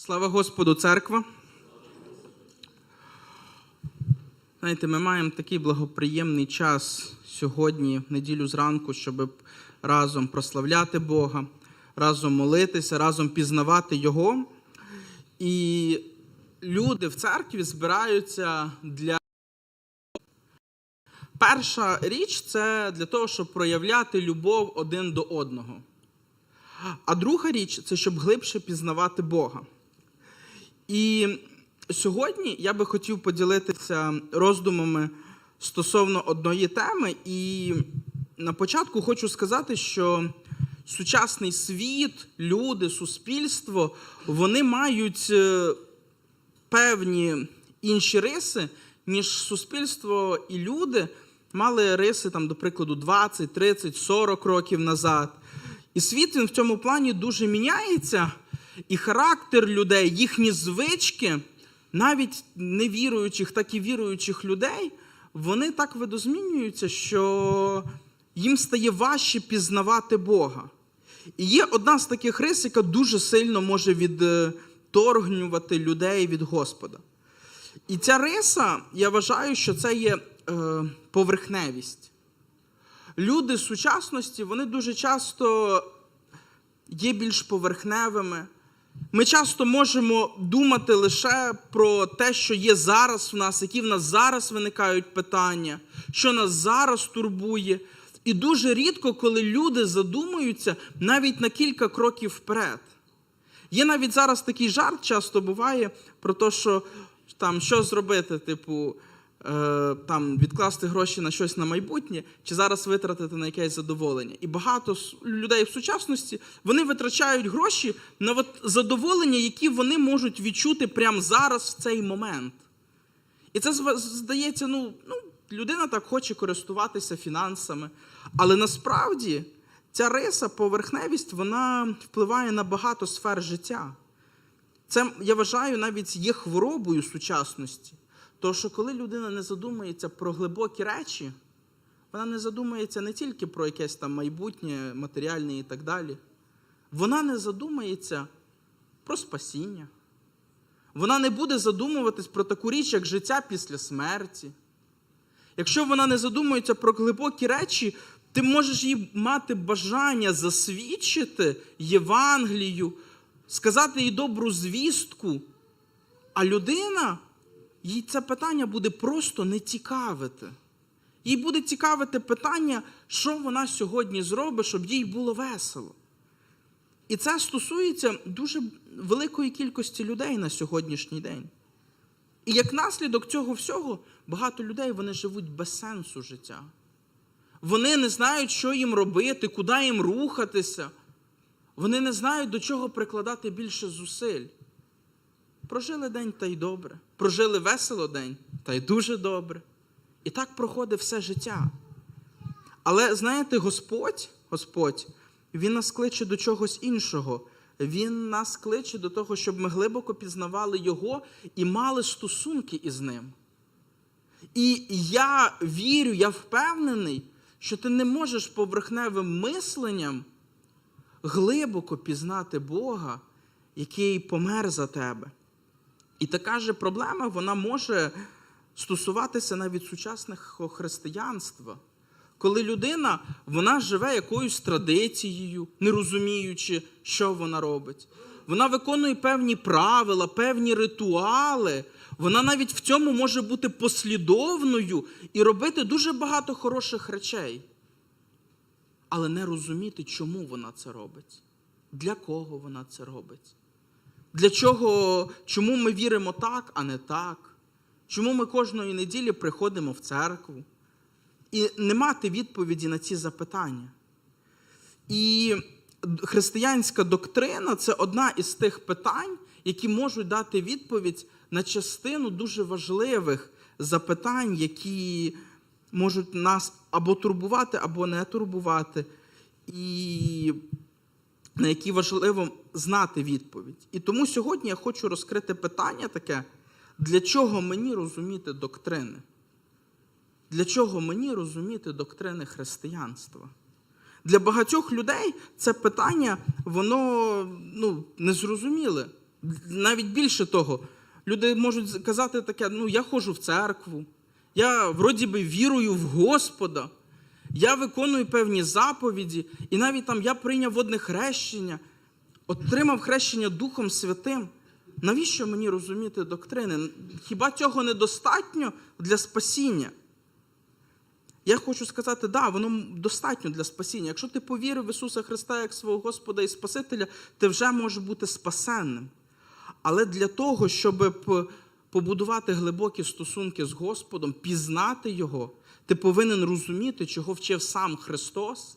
Слава Господу, церква. Знаєте, ми маємо такий благоприємний час сьогодні, в неділю зранку, щоб разом прославляти Бога, разом молитися, разом пізнавати Його. І люди в церкві збираються для. Перша річ це для того, щоб проявляти любов один до одного. А друга річ це щоб глибше пізнавати Бога. І сьогодні я би хотів поділитися роздумами стосовно одної теми. І на початку хочу сказати, що сучасний світ, люди, суспільство, вони мають е, певні інші риси, ніж суспільство і люди мали риси, там, до прикладу, 20, 30, 40 років назад. І світ він в цьому плані дуже міняється, і характер людей, їхні звички, навіть невіруючих, так і віруючих людей, вони так видозмінюються, що їм стає важче пізнавати Бога. І є одна з таких рис, яка дуже сильно може відторгнювати людей від Господа. І ця риса, я вважаю, що це є е, поверхневість. Люди сучасності, вони дуже часто є більш поверхневими. Ми часто можемо думати лише про те, що є зараз в нас, які в нас зараз виникають питання, що нас зараз турбує. І дуже рідко, коли люди задумуються навіть на кілька кроків вперед. Є навіть зараз такий жарт часто буває про те, що там що зробити, типу, там відкласти гроші на щось на майбутнє, чи зараз витратити на якесь задоволення. І багато людей в сучасності вони витрачають гроші на от задоволення, які вони можуть відчути прямо зараз в цей момент. І це здається, ну, ну, людина так хоче користуватися фінансами. Але насправді ця риса, поверхневість, вона впливає на багато сфер життя. Це, я вважаю, навіть є хворобою сучасності. Тому що коли людина не задумується про глибокі речі, вона не задумується не тільки про якесь там майбутнє, матеріальне і так далі. Вона не задумається про спасіння. Вона не буде задумуватись про таку річ, як життя після смерті. Якщо вона не задумується про глибокі речі, ти можеш їй мати бажання засвідчити Євангелію, сказати їй добру звістку, а людина, їй це питання буде просто не цікавити. Їй буде цікавити питання, що вона сьогодні зробить, щоб їй було весело. І це стосується дуже великої кількості людей на сьогоднішній день. І як наслідок цього всього, багато людей вони живуть без сенсу життя. Вони не знають, що їм робити, куди їм рухатися. Вони не знають, до чого прикладати більше зусиль. Прожили день та й добре. Прожили весело день та й дуже добре. І так проходить все життя. Але знаєте, Господь, Господь, Він нас кличе до чогось іншого. Він нас кличе до того, щоб ми глибоко пізнавали Його і мали стосунки із ним. І я вірю, я впевнений, що ти не можеш поверхневим мисленням глибоко пізнати Бога, який помер за тебе. І така же проблема вона може стосуватися навіть сучасного християнства. Коли людина вона живе якоюсь традицією, не розуміючи, що вона робить. Вона виконує певні правила, певні ритуали. Вона навіть в цьому може бути послідовною і робити дуже багато хороших речей. Але не розуміти, чому вона це робить, для кого вона це робить. Для чого, чому ми віримо так, а не так? Чому ми кожної неділі приходимо в церкву? І не мати відповіді на ці запитання. І християнська доктрина це одна із тих питань, які можуть дати відповідь на частину дуже важливих запитань, які можуть нас або турбувати, або не турбувати, і на які важливо знати відповідь. І тому сьогодні я хочу розкрити питання таке, для чого мені розуміти доктрини? Для чого мені розуміти доктрини християнства? Для багатьох людей це питання, воно ну, незрозуміле. Навіть більше того, люди можуть казати таке: ну, я ходжу в церкву, я вроді би вірую в Господа, я виконую певні заповіді, і навіть там я прийняв водне хрещення, отримав хрещення Духом Святим. Навіщо мені розуміти доктрини? Хіба цього недостатньо для спасіння? Я хочу сказати, да, воно достатньо для спасіння. Якщо ти повірив в Ісуса Христа як свого Господа і Спасителя, ти вже можеш бути спасенним. Але для того, щоб побудувати глибокі стосунки з Господом, пізнати Його, ти повинен розуміти, чого вчив сам Христос,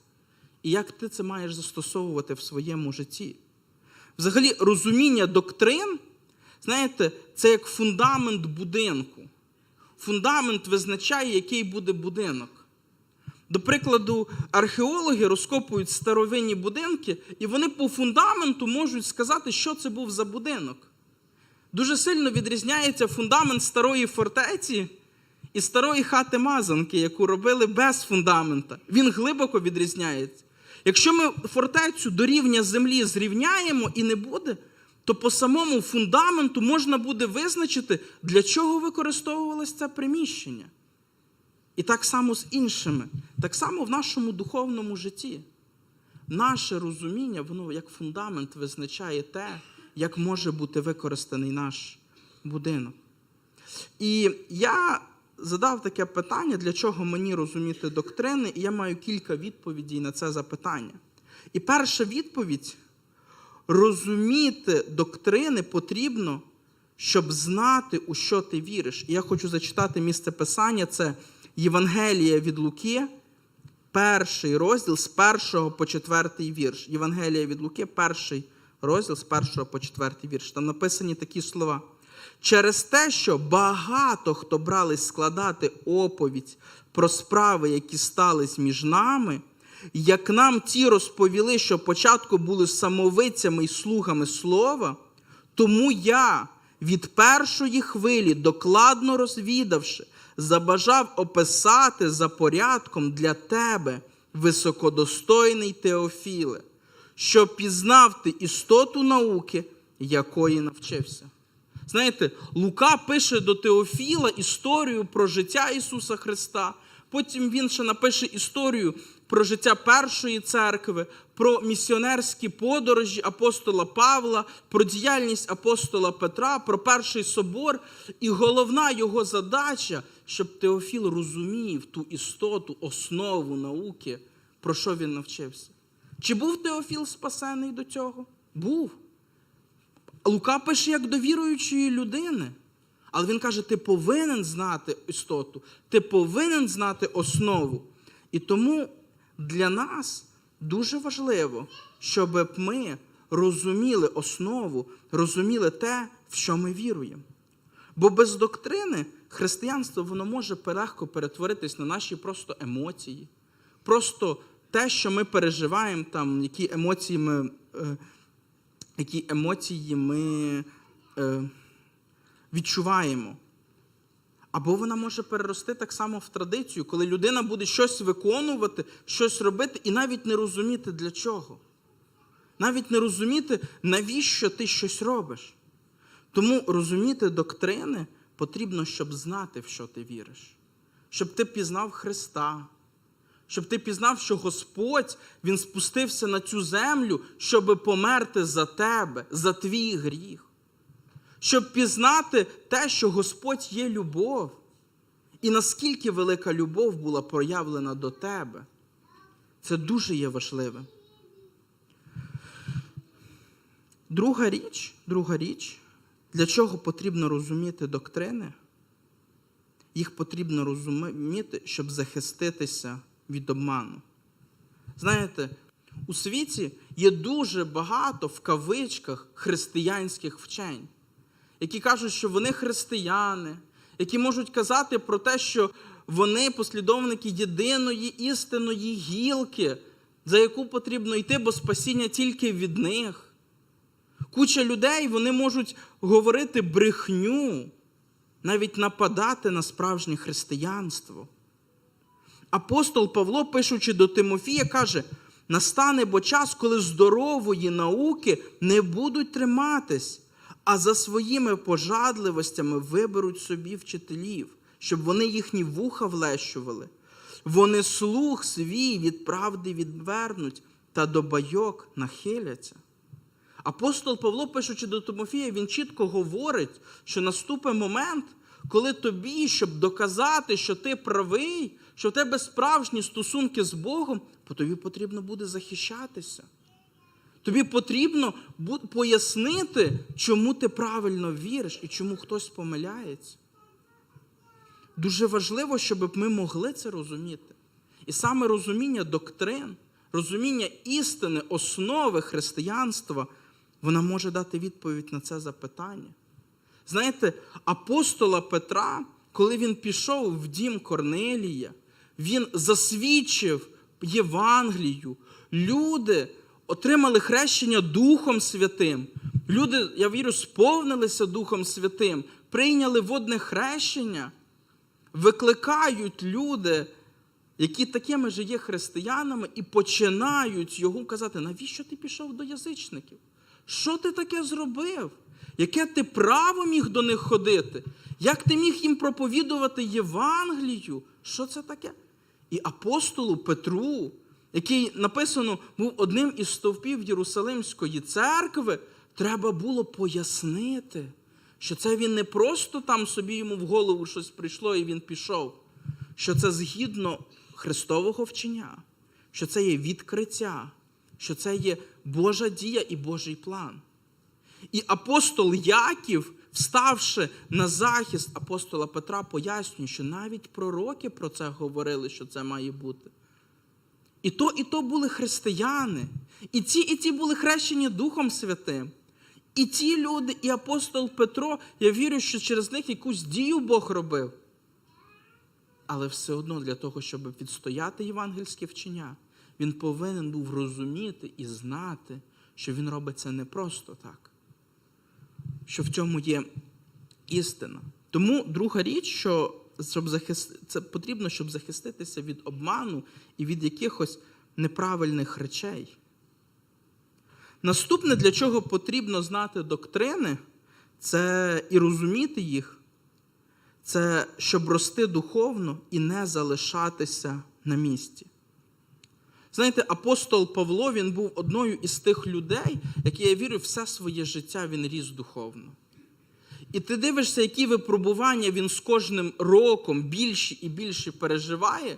і як ти це маєш застосовувати в своєму житті. Взагалі, розуміння доктрин, знаєте, це як фундамент будинку. Фундамент визначає, який буде будинок. До прикладу, археологи розкопують старовинні будинки, і вони по фундаменту можуть сказати, що це був за будинок. Дуже сильно відрізняється фундамент старої фортеці і старої хати мазанки, яку робили без фундамента. Він глибоко відрізняється. Якщо ми фортецю до рівня землі зрівняємо і не буде, то по самому фундаменту можна буде визначити, для чого використовувалось це приміщення. І так само з іншими, так само в нашому духовному житті. Наше розуміння, воно як фундамент визначає те, як може бути використаний наш будинок. І я задав таке питання, для чого мені розуміти доктрини, і я маю кілька відповідей на це запитання. І перша відповідь: розуміти доктрини потрібно, щоб знати, у що ти віриш. І я хочу зачитати місце писання: це Євангелія від Луки, перший розділ з першого по четвертий вірш. Євангелія від Луки, перший розділ з першого по четвертий вірш. Там написані такі слова. Через те, що багато хто брались складати оповідь про справи, які стались між нами, як нам ті розповіли, що початку були самовицями і слугами слова, тому я від першої хвилі, докладно розвідавши, забажав описати за порядком для тебе, високодостойний Теофіле, щоб пізнав ти істоту науки, якої навчився. Знаєте, Лука пише до Теофіла історію про життя Ісуса Христа. Потім він ще напише історію про життя першої церкви, про місіонерські подорожі апостола Павла, про діяльність апостола Петра, про перший собор. І головна його задача, щоб Теофіл розумів ту істоту, основу науки, про що він навчився. Чи був Теофіл спасений до цього? Був. Лука пише як до віруючої людини. Але він каже: ти повинен знати істоту, ти повинен знати основу. І тому для нас дуже важливо, щоб ми розуміли основу, розуміли те, в що ми віруємо. Бо без доктрини християнство воно може легко перетворитись на наші просто емоції, просто те, що ми переживаємо, там, які емоції ми. Які емоції ми е, відчуваємо. Або вона може перерости так само в традицію, коли людина буде щось виконувати, щось робити і навіть не розуміти для чого. Навіть не розуміти, навіщо ти щось робиш. Тому розуміти доктрини потрібно, щоб знати, в що ти віриш, щоб ти пізнав Христа, щоб ти пізнав, що Господь Він спустився на цю землю, щоб померти за тебе, за твій гріх. Щоб пізнати те, що Господь є любов, і наскільки велика любов була проявлена до тебе. Це дуже є важливим. Друга річ, друга річ, для чого потрібно розуміти доктрини, їх потрібно розуміти, щоб захиститися від обману. Знаєте, у світі є дуже багато в кавичках християнських вчень, які кажуть, що вони християни, які можуть казати про те, що вони послідовники єдиної істинної гілки, за яку потрібно йти, бо спасіння тільки від них. Куча людей вони можуть говорити брехню, навіть нападати на справжнє християнство. Апостол Павло, пишучи до Тимофія, каже: настане бо час, коли здорової науки не будуть триматись, а за своїми пожадливостями виберуть собі вчителів, щоб вони їхні вуха влещували. Вони слух свій від правди відвернуть та до байок нахиляться. Апостол Павло, пишучи до Тимофія, він чітко говорить, що наступить момент, коли тобі, щоб доказати, що ти правий, що в тебе справжні стосунки з Богом, то тобі потрібно буде захищатися. Тобі потрібно пояснити, чому ти правильно віриш і чому хтось помиляється. Дуже важливо, щоб ми могли це розуміти. І саме розуміння доктрин, розуміння істини, основи християнства, вона може дати відповідь на це запитання. Знаєте, апостола Петра, коли він пішов в дім Корнелія, він засвідчив Євангелію. Люди отримали хрещення Духом Святим. Люди, я вірю, сповнилися Духом Святим, прийняли водне хрещення, викликають люди, які такими ж є християнами, і починають його казати, навіщо ти пішов до язичників? Що ти таке зробив? Яке ти право міг до них ходити? Як ти міг їм проповідувати Євангелію? Що це таке? І апостолу Петру, який написано був одним із стовпів Єрусалимської церкви, треба було пояснити, що це він не просто там собі йому в голову щось прийшло і він пішов, що це згідно Христового вчення, що це є відкриття, що це є Божа дія і Божий план. І апостол Яків, вставши на захист апостола Петра, пояснює, що навіть пророки про це говорили, що це має бути. І то, і то були християни. І ті, і ті були хрещені Духом Святим. І ті люди, і апостол Петро, я вірю, що через них якусь дію Бог робив. Але все одно для того, щоб відстояти євангельське вчення, він повинен був розуміти і знати, що він робить це не просто так, що в цьому є істина. Тому друга річ, що щоб захист... це потрібно, щоб захиститися від обману і від якихось неправильних речей. Наступне, для чого потрібно знати доктрини, це і розуміти їх, це щоб рости духовно і не залишатися на місці. Знаєте, апостол Павло він був одною із тих людей, які я вірю, все своє життя він ріс духовно. І ти дивишся, які випробування він з кожним роком більше і більше переживає,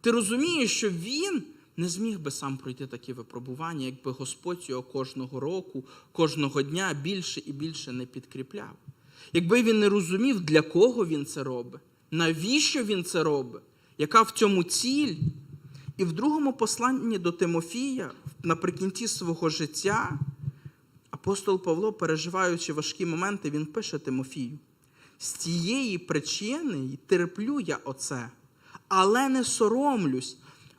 ти розумієш, що він не зміг би сам пройти такі випробування, якби Господь його кожного року, кожного дня більше і більше не підкріпляв. Якби він не розумів, для кого він це робить, навіщо він це робить, яка в цьому ціль. І в другому посланні до Тимофія, наприкінці свого життя, апостол Павло, переживаючи важкі моменти, він пише Тимофію: з цієї причини терплю я оце, але не соромлюсь,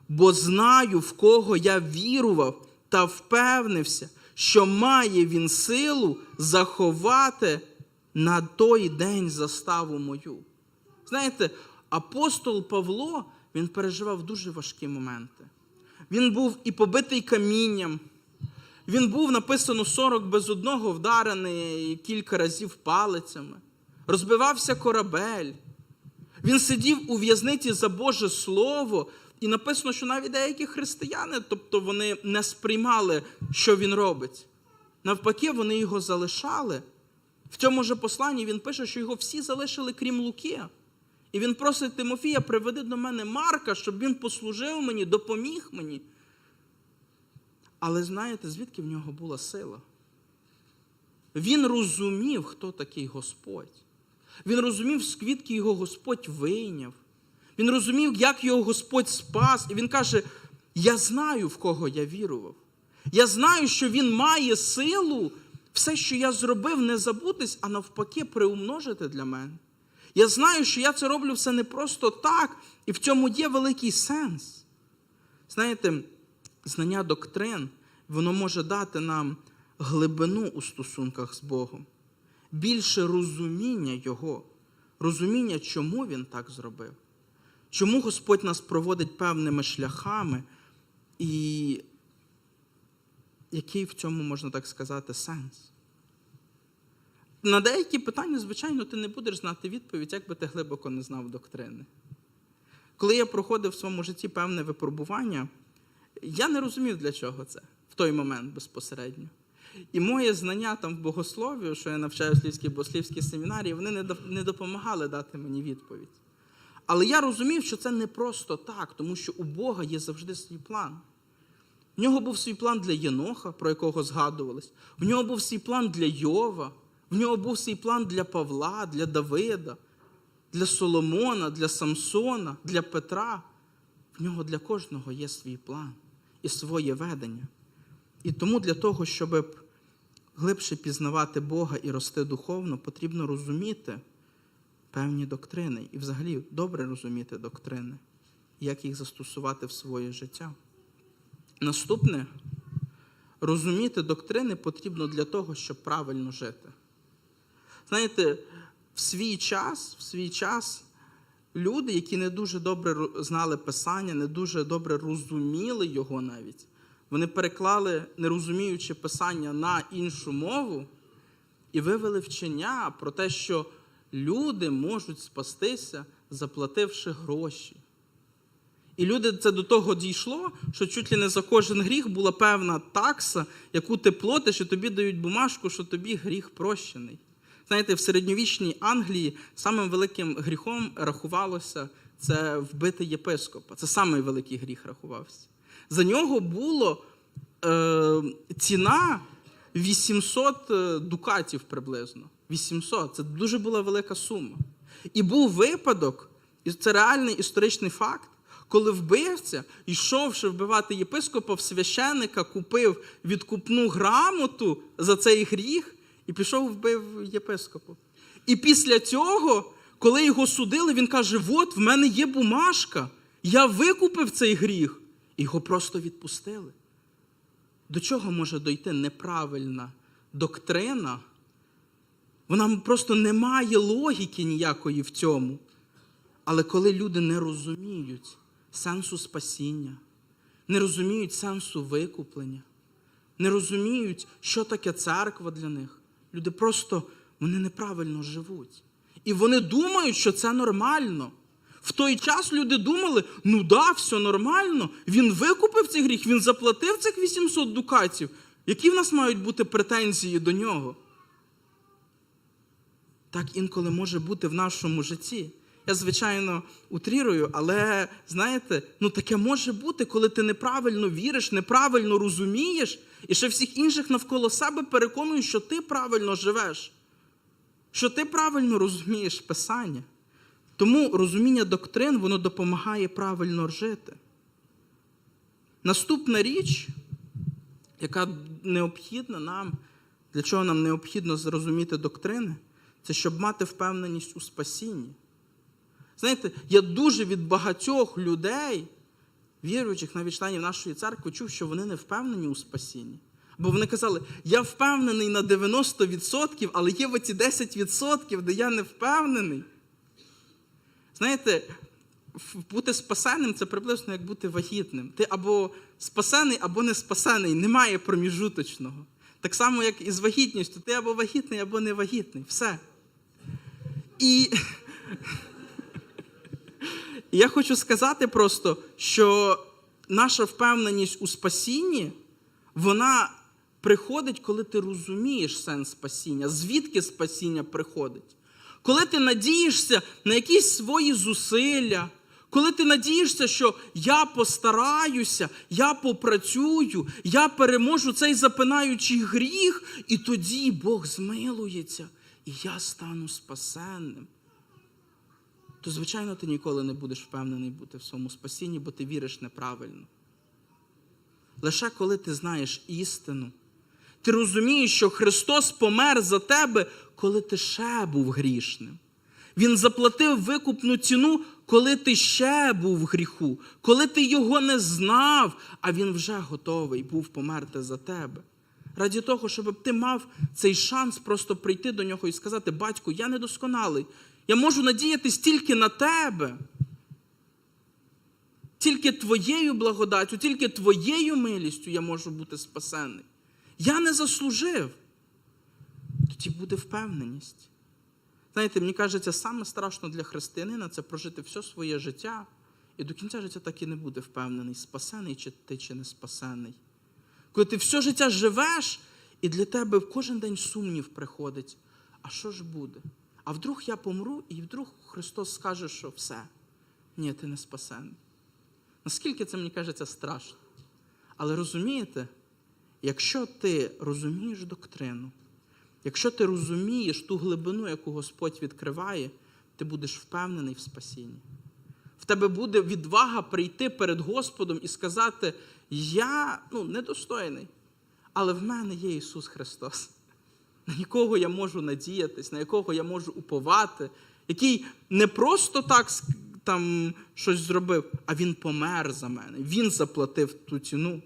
бо знаю, в кого я вірував та впевнився, що має він силу заховати на той день заставу мою. Знаєте, апостол Павло він переживав дуже важкі моменти. Він був і побитий камінням. Він був написано 40 без одного вдарений кілька разів палицями. Розбивався корабель. Він сидів у в'язниці за Боже Слово, і написано, що навіть деякі християни, тобто вони не сприймали, що він робить. Навпаки, вони його залишали. В цьому же посланні він пише, що його всі залишили, крім Луки. І він просить Тимофія, приведи до мене Марка, щоб він послужив мені, допоміг мені. Але знаєте, звідки в нього була сила? Він розумів, хто такий Господь. Він розумів, звідки його Господь вийняв. Він розумів, як його Господь спас. І він каже: Я знаю, в кого я вірував. Я знаю, що Він має силу все, що я зробив, не забутись, а навпаки, приумножити для мене. Я знаю, що я це роблю все не просто так, і в цьому є великий сенс. Знаєте, знання доктрин, воно може дати нам глибину у стосунках з Богом, більше розуміння Його, розуміння, чому Він так зробив, чому Господь нас проводить певними шляхами, і який в цьому, можна так сказати, сенс. На деякі питання, звичайно, ти не будеш знати відповідь, як би ти глибоко не знав доктрини. Коли я проходив в своєму житті певне випробування, я не розумів, для чого це в той момент безпосередньо. І моє знання там в богослов'ю, що я навчаю в Слівській богослівській семінарії, вони не допомагали дати мені відповідь. Але я розумів, що це не просто так, тому що у Бога є завжди свій план. В нього був свій план для Єноха, про якого згадувались. В нього був свій план для Йова, в нього був свій план для Павла, для Давида, для Соломона, для Самсона, для Петра. В нього для кожного є свій план і своє ведення. І тому для того, щоб глибше пізнавати Бога і рости духовно, потрібно розуміти певні доктрини і взагалі добре розуміти доктрини, як їх застосувати в своє життя. Наступне розуміти доктрини потрібно для того, щоб правильно жити. Знаєте, в свій час, в свій час люди, які не дуже добре знали Писання, не дуже добре розуміли його навіть, вони переклали, не розуміючи Писання на іншу мову, і вивели вчення про те, що люди можуть спастися, заплативши гроші. І люди це до того дійшло, що чуть ли не за кожен гріх була певна такса, яку ти платиш, і тобі дають бумажку, що тобі гріх прощений. Знаєте, в середньовічній Англії самим великим гріхом рахувалося це вбити єпископа. Це самий великий гріх рахувався. За нього було е, ціна 800 е, дукатів приблизно. 800 це дуже була велика сума. І був випадок, і це реальний історичний факт, коли вбивця, йшовши вбивати єпископа, в священника купив відкупну грамоту за цей гріх і пішов вбив єпископа. І після цього, коли його судили, він каже: От в мене є бумажка, я викупив цей гріх. І його просто відпустили. До чого може дойти неправильна доктрина? Вона просто не має логіки ніякої в цьому. Але коли люди не розуміють сенсу спасіння, не розуміють сенсу викуплення, не розуміють, що таке церква для них, люди просто вони неправильно живуть. І вони думають, що це нормально. В той час люди думали, ну да, все нормально, він викупив цей гріх, він заплатив цих 800 дукатів. Які в нас мають бути претензії до нього? Так інколи може бути в нашому житті. Я, звичайно, утрірую, але знаєте, ну таке може бути, коли ти неправильно віриш, неправильно розумієш, і ще всіх інших навколо себе переконуєш, що ти правильно живеш, що ти правильно розумієш Писання. Тому розуміння доктрин воно допомагає правильно жити. Наступна річ, яка необхідна нам, для чого нам необхідно зрозуміти доктрини, це щоб мати впевненість у спасінні. Знаєте, я дуже від багатьох людей, віруючих, навіть членів нашої церкви, чув, що вони не впевнені у спасінні. Бо вони казали, я впевнений на 90%, але є оці 10%, де я не впевнений. Знаєте, бути спасенним це приблизно як бути вагітним. Ти або спасений, або не спасений. Немає проміжуточного. Так само, як і з вагітністю. Ти або вагітний, або не вагітний. Все. І я хочу сказати просто, що наша впевненість у спасінні, вона приходить, коли ти розумієш сенс спасіння, звідки спасіння приходить. Коли ти надієшся на якісь свої зусилля, коли ти надієшся, що я постараюся, я попрацюю, я переможу цей запинаючий гріх, і тоді Бог змилується, і я стану спасенним то, звичайно, ти ніколи не будеш впевнений бути в своєму спасінні, бо ти віриш неправильно. Лише коли ти знаєш істину, ти розумієш, що Христос помер за тебе, коли ти ще був грішним. Він заплатив викупну ціну, коли ти ще був в гріху, коли ти його не знав, а він вже готовий був померти за тебе. Раді того, щоб ти мав цей шанс просто прийти до нього і сказати: Батьку, я недосконалий. Я можу надіятись тільки на тебе. Тільки твоєю благодаттю, тільки твоєю милістю я можу бути спасений. Я не заслужив. тоді буде впевненість. Знаєте, мені кажеться, саме страшно для християнина це прожити все своє життя, і до кінця життя так і не буде впевнений, спасений чи ти чи не спасений. Коли ти все життя живеш, і для тебе кожен день сумнів приходить. А що ж буде? А вдруг я помру, і вдруг Христос скаже, що все, ні, ти не спасений. Наскільки це мені кажеться страшно? Але розумієте, якщо ти розумієш доктрину, якщо ти розумієш ту глибину, яку Господь відкриває, ти будеш впевнений в спасінні. В тебе буде відвага прийти перед Господом і сказати: Я ну, недостойний, але в мене є Ісус Христос, на якого я можу надіятись, на якого я можу уповати, який не просто так там щось зробив, а Він помер за мене. Він заплатив ту ціну.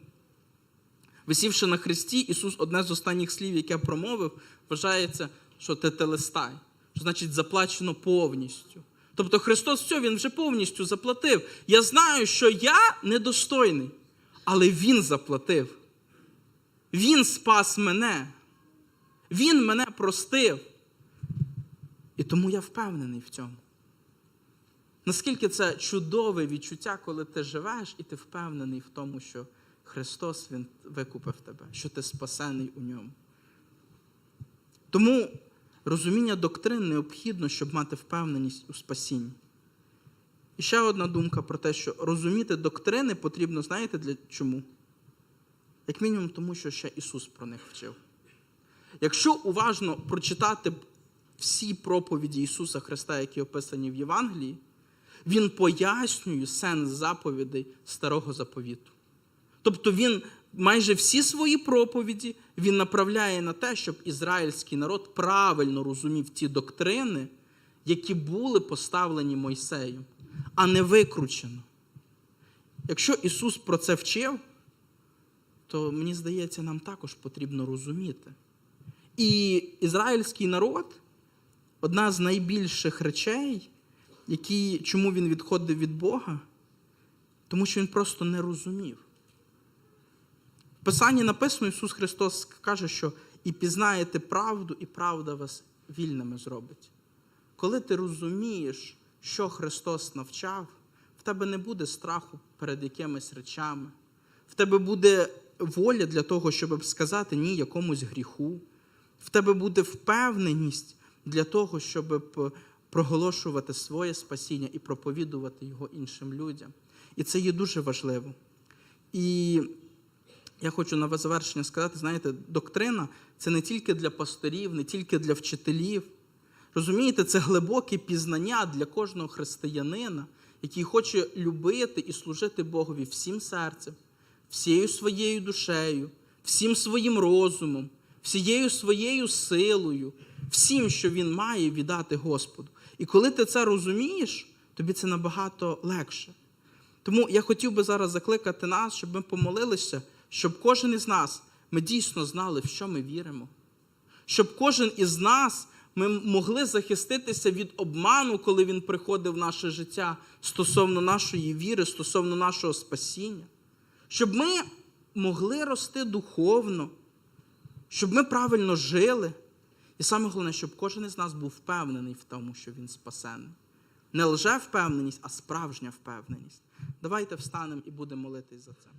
Висівши на хресті, Ісус одне з останніх слів, яке промовив, вважається, що телестай, що значить заплачено повністю. Тобто Христос все, Він вже повністю заплатив. Я знаю, що я недостойний, але Він заплатив. Він спас мене. Він мене простив. І тому я впевнений в цьому. Наскільки це чудове відчуття, коли ти живеш і ти впевнений в тому, що Христос Він викупив тебе, що ти спасений у ньому. Тому розуміння доктрин необхідно, щоб мати впевненість у спасінні. І ще одна думка про те, що розуміти доктрини потрібно, знаєте для чому? Як мінімум, тому що ще Ісус про них вчив. Якщо уважно прочитати всі проповіді Ісуса Христа, які описані в Євангелії, Він пояснює сенс заповідей Старого заповіту. Тобто він майже всі свої проповіді він направляє на те, щоб ізраїльський народ правильно розумів ті доктрини, які були поставлені Мойсеєм, а не викручено. Якщо Ісус про це вчив, то мені здається, нам також потрібно розуміти. І ізраїльський народ одна з найбільших речей, які, чому він відходив від Бога, тому що він просто не розумів. В Писанні написано, Ісус Христос каже, що і пізнаєте правду, і правда вас вільними зробить. Коли ти розумієш, що Христос навчав, в тебе не буде страху перед якимись речами, в тебе буде воля для того, щоб сказати ні якомусь гріху, в тебе буде впевненість для того, щоб проголошувати своє спасіння і проповідувати його іншим людям. І це є дуже важливо. І я хочу на завершення сказати: знаєте, доктрина це не тільки для пасторів, не тільки для вчителів. Розумієте, це глибоке пізнання для кожного християнина, який хоче любити і служити Богові всім серцем, всією своєю душею, всім своїм розумом, всією своєю силою, всім, що він має віддати Господу. І коли ти це розумієш, тобі це набагато легше. Тому я хотів би зараз закликати нас, щоб ми помолилися, щоб кожен із нас ми дійсно знали, в що ми віримо. Щоб кожен із нас ми могли захиститися від обману, коли він приходив в наше життя стосовно нашої віри, стосовно нашого спасіння. Щоб ми могли рости духовно, щоб ми правильно жили. І саме головне, щоб кожен із нас був впевнений в тому, що він спасений. Не лже впевненість, а справжня впевненість. Давайте встанемо і будемо молитись за це.